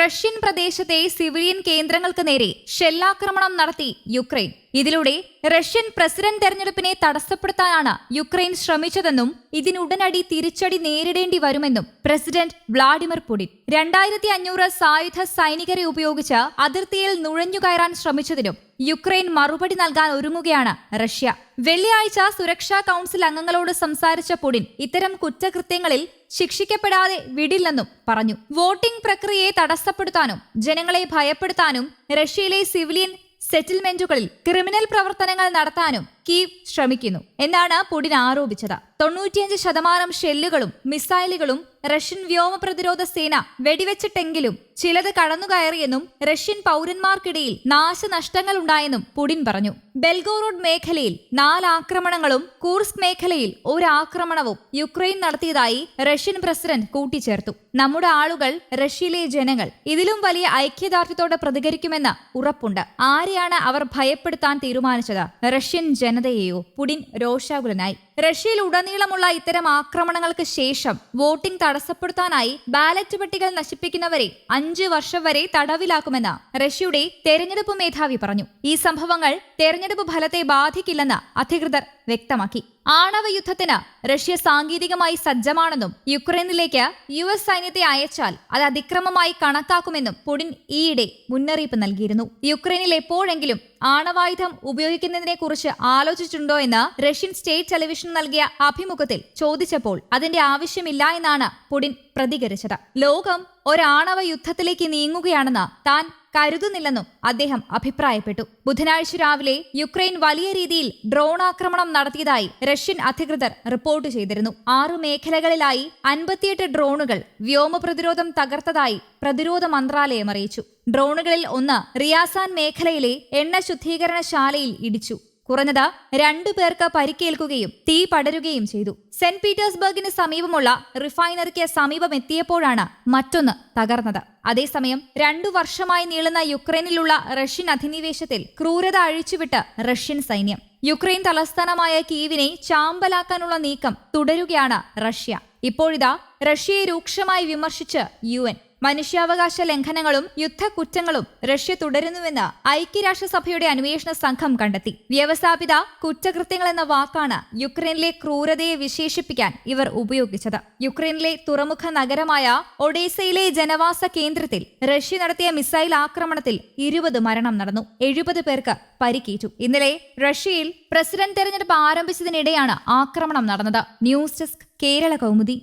Russian പ്രദേശത്തെ civilian കേന്ദ്രങ്ങൾക്ക് നേരെ ഷെല്ലാക്രമണം നടത്തി യുക്രൈൻ. ഇതിലൂടെ റഷ്യൻ പ്രസിഡന്റ് തെരഞ്ഞെടുപ്പിനെ തടസ്സപ്പെടുത്താനാണ് യുക്രൈൻ ശ്രമിച്ചതെന്നും ഇതിനുടനടി തിരിച്ചടി നേരിടേണ്ടി വരുമെന്നും പ്രസിഡന്റ് വ്ളാഡിമിർ പുടിൻ. രണ്ടായിരത്തി അഞ്ഞൂറ് സായുധ സൈനികരെ ഉപയോഗിച്ച് അതിർത്തിയിൽ നുഴഞ്ഞുകയറാൻ ശ്രമിച്ചതിനും യുക്രൈൻ മറുപടി നൽകാൻ ഒരുങ്ങുകയാണ് റഷ്യ. വെള്ളിയാഴ്ച സുരക്ഷാ കൌൺസിൽ അംഗങ്ങളോട് സംസാരിച്ച പുടിൻ ഇത്തരം കുറ്റകൃത്യങ്ങളിൽ ശിക്ഷിക്കപ്പെടാതെ വിടില്ലെന്നും പറഞ്ഞു. വോട്ടിംഗ് പ്രക്രിയയെ തടസ്സപ്പെടുത്താനും ജനങ്ങളെ ഭയപ്പെടുത്താനും റഷ്യയിലെ സിവിലിയൻ സെറ്റിൽമെന്റുകളിൽ ക്രിമിനൽ പ്രവർത്തനങ്ങൾ നടത്താനും കീവ് ശ്രമിക്കുന്നു. എന്നാണ് പുടിൻ ആരോപിച്ചത്. തൊണ്ണൂറ്റിയഞ്ച് ശതമാനം ഷെല്ലുകളും മിസൈലുകളും റഷ്യൻ വ്യോമ പ്രതിരോധ സേന വെടിവെച്ചിട്ടെങ്കിലും ചിലത് കടന്നുകയറിയെന്നും റഷ്യൻ പൗരന്മാർക്കിടയിൽ നാശനഷ്ടങ്ങൾ ഉണ്ടായെന്നും പുടിൻ പറഞ്ഞു. ബെൽഗോറോഡ് മേഖലയിൽ നാല് ആക്രമണങ്ങളും കൂർസ് മേഖലയിൽ ഒരു ആക്രമണവും യുക്രൈൻ നടത്തിയതായി റഷ്യൻ പ്രസിഡന്റ് കൂട്ടിച്ചേർത്തു. നമ്മുടെ ആളുകൾ റഷ്യയിലെ ജനങ്ങൾ. ഇതിലും വലിയ ഐക്യദാർഢ്യത്തോടെ പ്രതികരിക്കുമെന്ന് ഉറപ്പുണ്ട്. ആരെയാണ് അവർ ഭയപ്പെടുത്താൻ തീരുമാനിച്ചത്? റഷ്യൻ ജനതയെയോ? പുടിൻ രോഷാകുലനായി. റഷ്യയിൽ ഉടനീളമുള്ള ഇത്തരം ആക്രമണങ്ങൾക്ക് ശേഷം വോട്ടിംഗ് തടസ്സപ്പെടുത്താനായി ബാലറ്റ് പട്ടികൾ നശിപ്പിക്കുന്നവരെ അഞ്ച് വർഷം വരെ തടവിലാക്കുമെന്ന് റഷ്യയുടെ തെരഞ്ഞെടുപ്പ് മേധാവി പറഞ്ഞു. ഈ സംഭവങ്ങൾ തെരഞ്ഞെടുപ്പ് ഫലത്തെ ബാധിക്കില്ലെന്ന് അധികൃതർ വ്യക്തമാക്കി. ആണവ യുദ്ധത്തിന് റഷ്യ സാങ്കേതികമായി സജ്ജമാണെന്നും യുക്രൈനിലേക്ക് യു എസ് സൈന്യത്തെ അയച്ചാൽ അത് അതിക്രമമായി കണക്കാക്കുമെന്നും പുടിൻ ഈയിടെ മുന്നറിയിപ്പ് നൽകിയിരുന്നു. യുക്രൈനിൽ എപ്പോഴെങ്കിലും ആണവായുധം ഉപയോഗിക്കുന്നതിനെ കുറിച്ച് ആലോചിച്ചിട്ടുണ്ടോ എന്ന് റഷ്യൻ സ്റ്റേറ്റ് ടെലിവിഷൻ നൽകിയ അഭിമുഖത്തിൽ ചോദിച്ചപ്പോൾ അതിന്റെ ആവശ്യമില്ല എന്നാണ് പുടിൻ പ്രതികരിച്ചത്. ലോകം ഒരാണവ യുദ്ധത്തിലേക്ക് നീങ്ങുകയാണെന്ന് താൻ കരുതുന്നില്ലെന്നും അദ്ദേഹം അഭിപ്രായപ്പെട്ടു. ബുധനാഴ്ച രാവിലെ യുക്രൈൻ വലിയ രീതിയിൽ ഡ്രോൺ ആക്രമണം നടത്തിയതായി റഷ്യൻ അധികൃതർ റിപ്പോർട്ട് ചെയ്തിരുന്നു. ആറ് മേഖലകളിലായി അൻപത്തിയെട്ട് ഡ്രോണുകൾ വ്യോമ പ്രതിരോധം തകർത്തതായി പ്രതിരോധ മന്ത്രാലയം അറിയിച്ചു. ഡ്രോണുകളിൽ ഒന്ന് റിയാസാൻ മേഖലയിലെ എണ്ണ ശുദ്ധീകരണശാലയിൽ ഇടിച്ചു. കുറഞ്ഞത് രണ്ടു പേർക്ക് പരിക്കേൽക്കുകയും തീ പടരുകയും ചെയ്തു. സെന്റ് പീറ്റേഴ്സ്ബർഗിന് സമീപമുള്ള റിഫൈനറിക്ക് സമീപം എത്തിയപ്പോഴാണ് മറ്റൊന്ന് തകർന്നത്. അതേസമയം രണ്ടു വർഷമായി നീളുന്ന യുക്രൈനിലുള്ള റഷ്യൻ അധിനിവേശത്തിൽ ക്രൂരത അഴിച്ചുവിട്ട് റഷ്യൻ സൈന്യം. യുക്രൈൻ തലസ്ഥാനമായ കീവിനെ ചാമ്പലാക്കാനുള്ള നീക്കം തുടരുകയാണ് റഷ്യ. ഇപ്പോഴിതാ റഷ്യയെ രൂക്ഷമായി വിമർശിച്ച് യു മനുഷ്യാവകാശ ലംഘനങ്ങളും യുദ്ധക്കുറ്റങ്ങളും റഷ്യ തുടരുന്നുവെന്ന് ഐക്യരാഷ്ട്രസഭയുടെ അന്വേഷണ സംഘം കണ്ടെത്തി. വ്യവസ്ഥാപിത കുറ്റകൃത്യങ്ങൾ എന്ന വാക്കാണ് യുക്രൈനിലെ ക്രൂരതയെ വിശേഷിപ്പിക്കാൻ ഇവർ ഉപയോഗിച്ചത്. യുക്രൈനിലെ തുറമുഖ നഗരമായ ഒഡേസയിലെ ജനവാസ കേന്ദ്രത്തിൽ റഷ്യ നടത്തിയ മിസൈൽ ആക്രമണത്തിൽ ഇരുപത് മരണം നടന്നു. എഴുപത് പേർക്ക് പരിക്കേറ്റു. ഇന്നലെ റഷ്യയിൽ പ്രസിഡന്റ് തെരഞ്ഞെടുപ്പ് ആരംഭിച്ചതിനിടെയാണ് ആക്രമണം നടന്നത്. News desk Kerala Kaumudi.